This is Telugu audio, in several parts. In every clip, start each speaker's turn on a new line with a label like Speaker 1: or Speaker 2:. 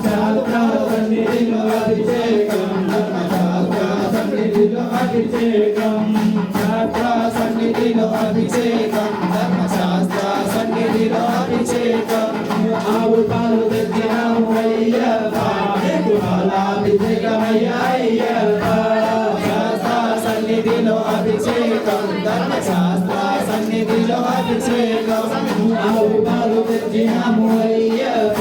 Speaker 1: శాస్త్ర సన్నిధిలో అభిషేకం ధర్మశాస్త్ర సన్నిధిలో అభిషేకం శాస్త్ర సన్నిధిలో అభిషేకం ధర్మశాస్త్ర సన్నిధిలో అభిషేకం ఆవు పాలు తెచ్చినాము అయ్యప్ప నీకు శాస్త్ర సన్నిధిలో అభిషేకం ధర్మశాస్త్ర సన్నిధిలో అభిషేకం. ఆవు పాలు తెచ్చినాము అయ్యప్ప.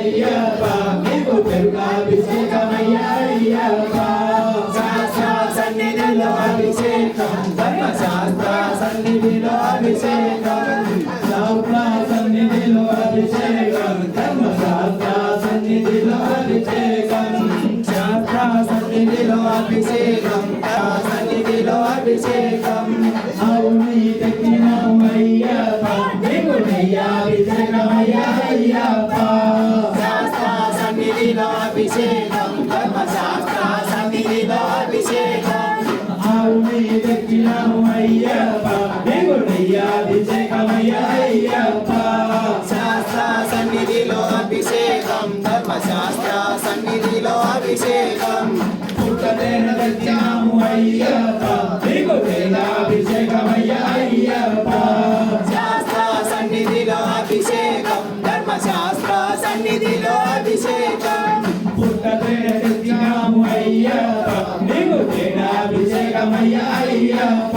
Speaker 1: అయ్యప్ప నీకు పెరుగాభిషేకమయ్యా అయ్యప్ప. శాస్త్ర సన్నిధిలో అభిషేకం ధర్మశాస్త్ర సన్నిధిలో అభిషేకం. శాస్త్ర సన్నిధిలో అభిషేకం. శాస్త్ర సన్నిధిలో అభిషేకం ధర్మశాస్త్ర సన్నిధిలో అభిషేకం. పుట్టదేన తెచ్చినాము అయ్యప్ప నీకు తేజాభిషేకమయ్యా అయ్యప్ప శాస్త్ర సన్నిధిలో అభిషేకం ధర్మశాస్త్ర సన్నిధిలో అభిషేకం. పుట్టదేన తెచ్చినాము అయ్యప్ప నీకు తేజాభిషేకమయ్యా అయ్యప్ప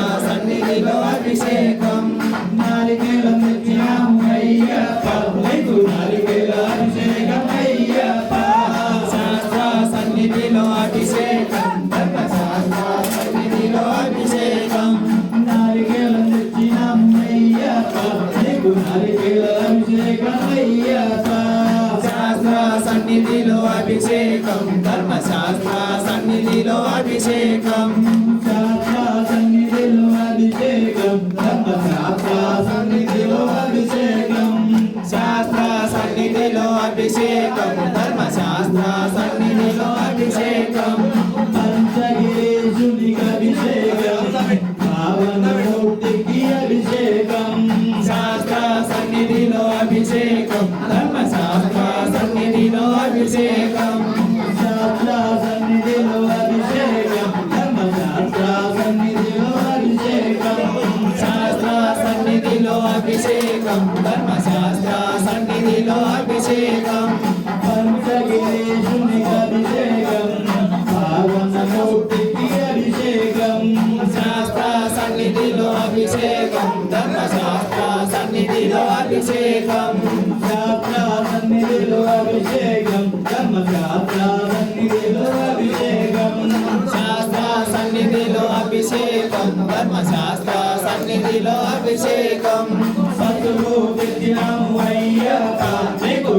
Speaker 1: సన్నిధిలో అభిషేకం ధర్మశాస్త్ర సన్నిధిలో అభిషేకం. నారికేలం తెచ్చినాము అయ్యప్ప నీకు నారికేల అభిషేకం అయ్యప్ప. శాస్త్ర సన్నిధిలో అభిషేకం ధర్మశాస్త్ర సన్నిధిలో అభిషేకం. సన్నిధిలో అభిషేకం అభిషేకం పావనమూర్తికి అభిషేకం శాస్త్ర సన్నిధిలో అభిషేకం ధర్మశాస్త్ర సన్నిధిలో అభిషేకం శాస్త్ర సన్నిధిలో అభిషేకం ధర్మశాస్త్ర సన్నిధిలో అభిషేకం శాస్త్ర సన్నిధిలో అభిషేకం ధర్మశాస్త్ర సన్నిధిలో అభిషేకం. సతులు తెచ్చినాము అయ్యప్ప నీకు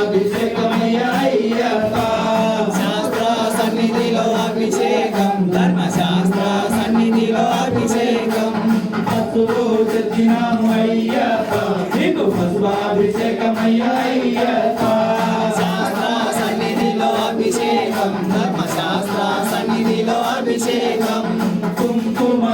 Speaker 1: అభిషేకమయ్యా అయ్యప్ప. శాస్త్ర సన్నిధిలో అభిషేకం ధర్మశాస్త్ర సన్నిధిలో అభిషేకం. పసుపు తెచ్చినాము నీకు శాస్త్ర సన్నిధిలో అభిషేకం ధర్మశాస్త్ర సన్నిధిలో అభిషేకం. కుంకుమ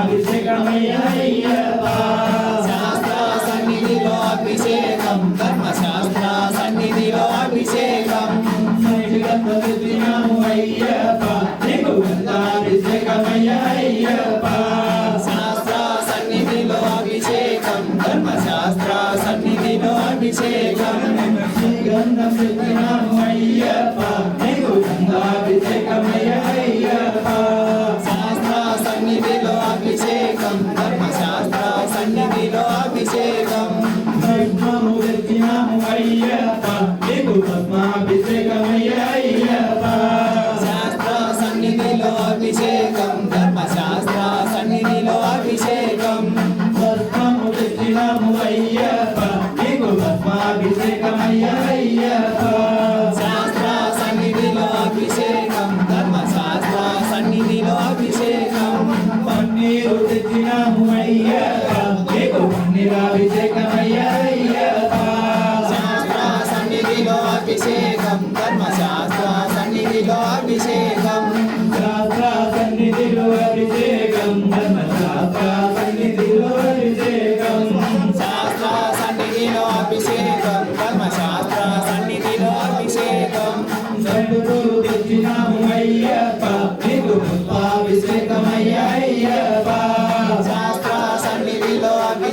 Speaker 1: sabe, పద్మాభిషేకమయ్య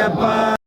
Speaker 2: yeah,